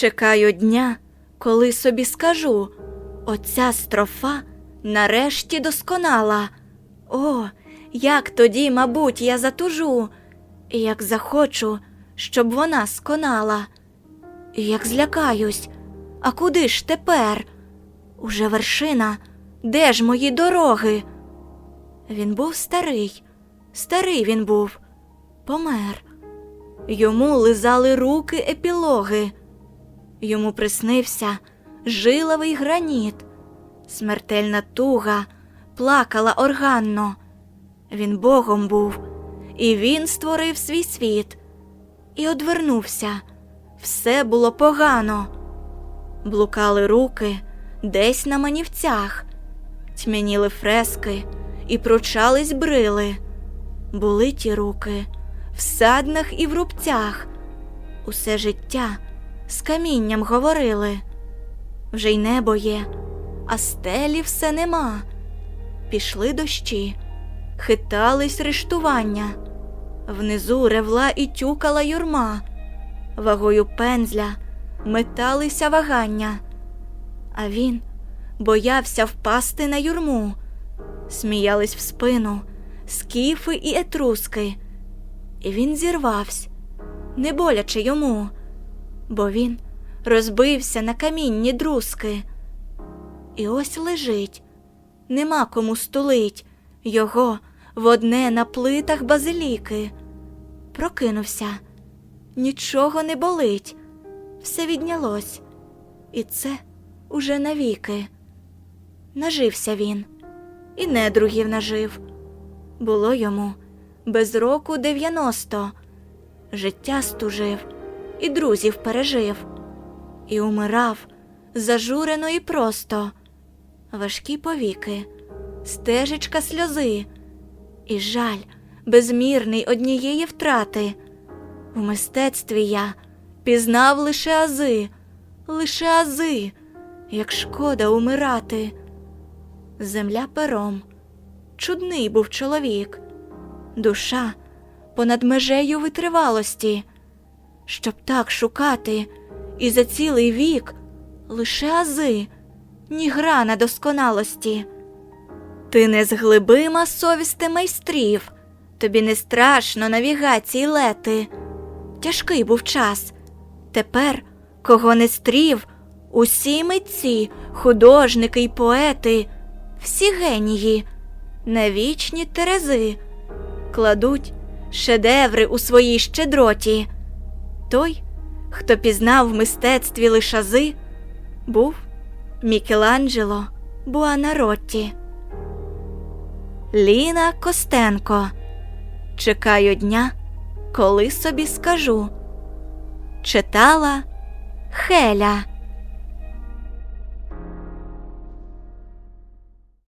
Чекаю дня, коли собі скажу, оця строфа нарешті досконала. О, як тоді, мабуть, я затужу, і як захочу, щоб вона сконала. І як злякаюсь, а куди ж тепер? Уже вершина, де ж мої дороги? Він був старий, старий він був, помер. Йому лизали руки епілоги. Йому приснився жиловий граніт, смертельна туга плакала органно. Він Богом був, і він створив свій світ, і одвернувся. Все було погано. Блукали руки десь на манівцях, тьмяніли фрески і пручались брили. Були ті руки в саднах і в рубцях. Усе життя з камінням говорили. Вже й небо є, а стелі все нема. Пішли дощі, хитались рештування. Внизу ревла і тюкала юрма, вагою пензля металися вагання, а він боявся впасти на юрму, сміялись в спину скіфи і етруски, і він зірвався, не боляче йому, бо він розбився на камінні друзки. І ось лежить, нема кому стулить його в одне на плитах базиліки. Прокинувся, нічого не болить, все віднялось, і це уже навіки. Нажився він, і недругів нажив. Було йому без року дев'яносто. Життя стужив, і друзів пережив, і умирав зажурено і просто, важкі повіки, стежечка сльози, і жаль безмірний однієї втрати. В мистецтві я пізнав лише ази, лише ази, як шкода умирати. Земля пером, чудний був чоловік, душа понад межею витривалості, щоб так шукати і за цілий вік лише ази, ні грана досконалості. Ти не зглибима совісти майстрів, тобі не страшно навігації лети. Тяжкий був час. Тепер, кого не стрів, усі митці, художники й поети, всі генії, на вічні терези, кладуть шедеври у своїй щедроті. Той, хто пізнав в мистецтві лишази, був Мікеланджело Буанаротті. Ліна Костенко. Чекаю дня, коли собі скажу. Читала Хеля.